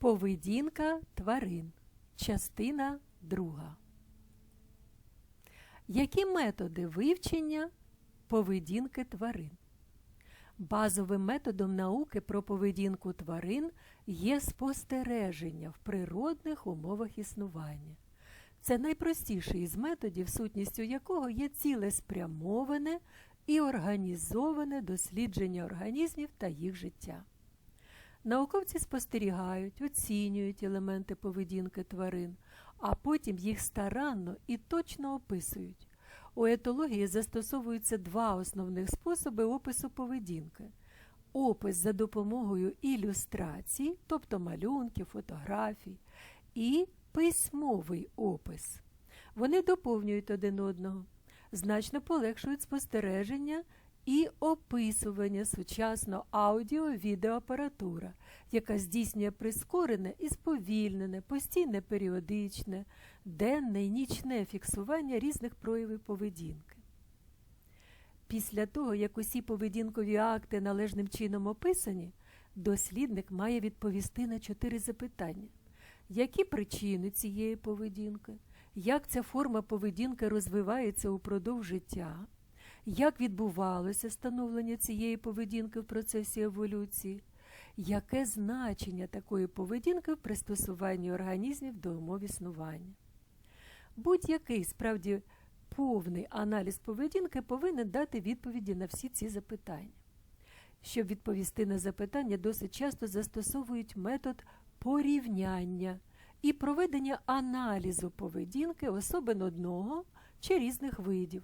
Поведінка тварин. Частина 2. Які методи вивчення поведінки тварин? Базовим методом науки про поведінку тварин є спостереження в природних умовах існування. Це найпростіший із методів, сутністю якого є цілеспрямоване і організоване дослідження організмів та їх життя. Науковці спостерігають, оцінюють елементи поведінки тварин, а потім їх старанно і точно описують. У етології застосовуються два основних способи опису поведінки: опис за допомогою ілюстрацій, тобто малюнків, фотографій, і письмовий опис. Вони доповнюють один одного, значно полегшують спостереження і описування сучасно аудіо-відеоапаратура, яка здійснює прискорене і сповільнене, постійне періодичне, денне і нічне фіксування різних проявів поведінки. Після того, як усі поведінкові акти належним чином описані, дослідник має відповісти на чотири запитання: які причини цієї поведінки, як ця форма поведінки розвивається упродовж життя, як відбувалося становлення цієї поведінки в процесі еволюції, яке значення такої поведінки в пристосуванні організмів до умов існування. Будь-який справді повний аналіз поведінки повинен дати відповіді на всі ці запитання. Щоб відповісти на запитання, досить часто застосовують метод порівняння і проведення аналізу поведінки особин одного чи різних видів,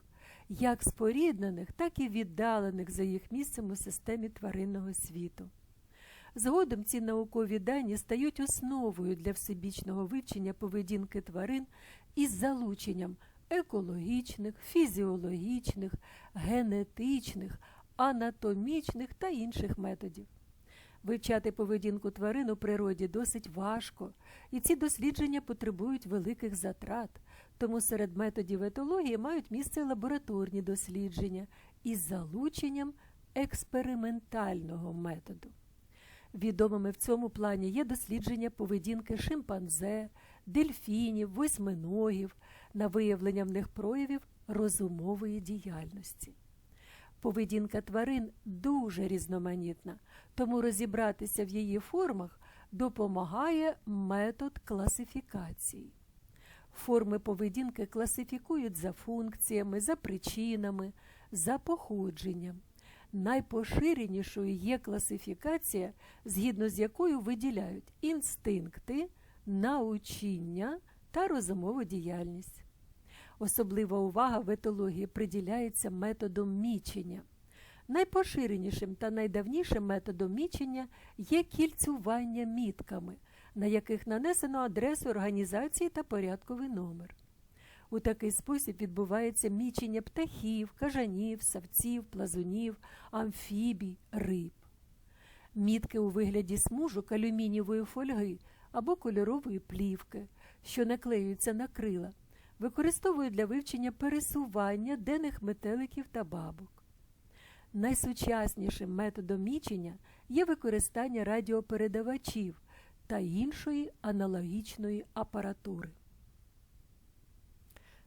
як споріднених, так і віддалених за їх місцем у системі тваринного світу. Згодом ці наукові дані стають основою для всебічного вивчення поведінки тварин із залученням екологічних, фізіологічних, генетичних, анатомічних та інших методів. Вивчати поведінку тварин у природі досить важко, і ці дослідження потребують великих затрат, тому серед методів етології мають місце лабораторні дослідження із залученням експериментального методу. Відомими в цьому плані є дослідження поведінки шимпанзе, дельфінів, восьминогів на виявлення в них проявів розумової діяльності. Поведінка тварин дуже різноманітна, тому розібратися в її формах допомагає метод класифікації. Форми поведінки класифікують за функціями, за причинами, за походженням. Найпоширенішою є класифікація, згідно з якою виділяють інстинкти, научіння та розумову діяльність. Особлива увага в етології приділяється методом мічення. Найпоширенішим та найдавнішим методом мічення є кільцювання мітками, на яких нанесено адресу організації та порядковий номер. У такий спосіб відбувається мічення птахів, кажанів, савців, плазунів, амфібій, риб. Мітки у вигляді смужок алюмінієвої фольги або кольорової плівки, що наклеюються на крила, використовують для вивчення пересування денних метеликів та бабок. Найсучаснішим методом мічення є використання радіопередавачів та іншої аналогічної апаратури.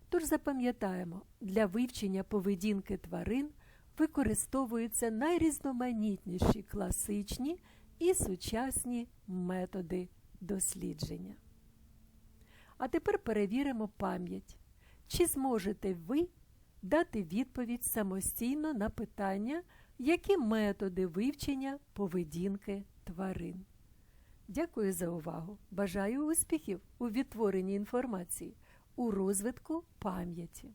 Тож запам'ятаємо, для вивчення поведінки тварин використовуються найрізноманітніші класичні і сучасні методи дослідження. А тепер перевіримо пам'ять. Чи зможете ви дати відповідь самостійно на питання, які методи вивчення поведінки тварин? Дякую за увагу! Бажаю успіхів у відтворенні інформації у розвитку пам'яті.